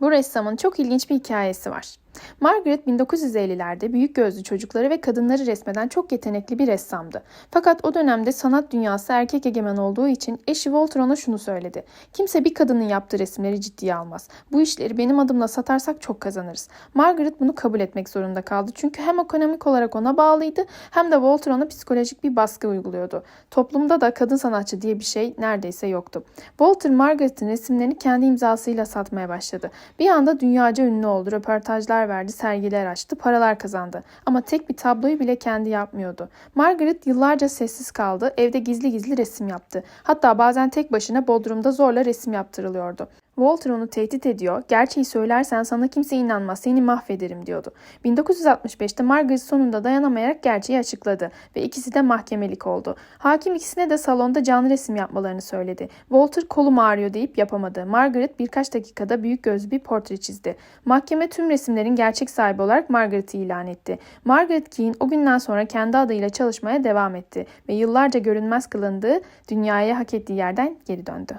Bu ressamın çok ilginç bir hikayesi var. Margaret 1950'lerde büyük gözlü çocukları ve kadınları resmeden çok yetenekli bir ressamdı. Fakat o dönemde sanat dünyası erkek egemen olduğu için eşi Walter ona şunu söyledi. Kimse bir kadının yaptığı resimleri ciddiye almaz. Bu işleri benim adımla satarsak çok kazanırız. Margaret bunu kabul etmek zorunda kaldı. Çünkü hem ekonomik olarak ona bağlıydı hem de Walter ona psikolojik bir baskı uyguluyordu. Toplumda da kadın sanatçı diye bir şey neredeyse yoktu. Walter Margaret'in resimlerini kendi imzasıyla satmaya başladı. Bir anda dünyaca ünlü oldu. Röportajlar verdi, sergiler açtı, paralar kazandı. Ama tek bir tabloyu bile kendi yapmıyordu. Margaret yıllarca sessiz kaldı, evde gizli gizli resim yaptı. Hatta bazen tek başına bodrumda zorla resim yaptırılıyordu. Walter onu tehdit ediyor, gerçeği söylersen sana kimse inanmaz, seni mahvederim diyordu. 1965'te Margaret sonunda dayanamayarak gerçeği açıkladı ve ikisi de mahkemelik oldu. Hakim ikisine de salonda canlı resim yapmalarını söyledi. Walter kolum ağrıyor deyip yapamadı. Margaret birkaç dakikada büyük gözlü bir portre çizdi. Mahkeme tüm resimlerin gerçek sahibi olarak Margaret'i ilan etti. Margaret Keane o günden sonra kendi adıyla çalışmaya devam etti ve yıllarca görünmez kılındığı dünyaya hak ettiği yerden geri döndü.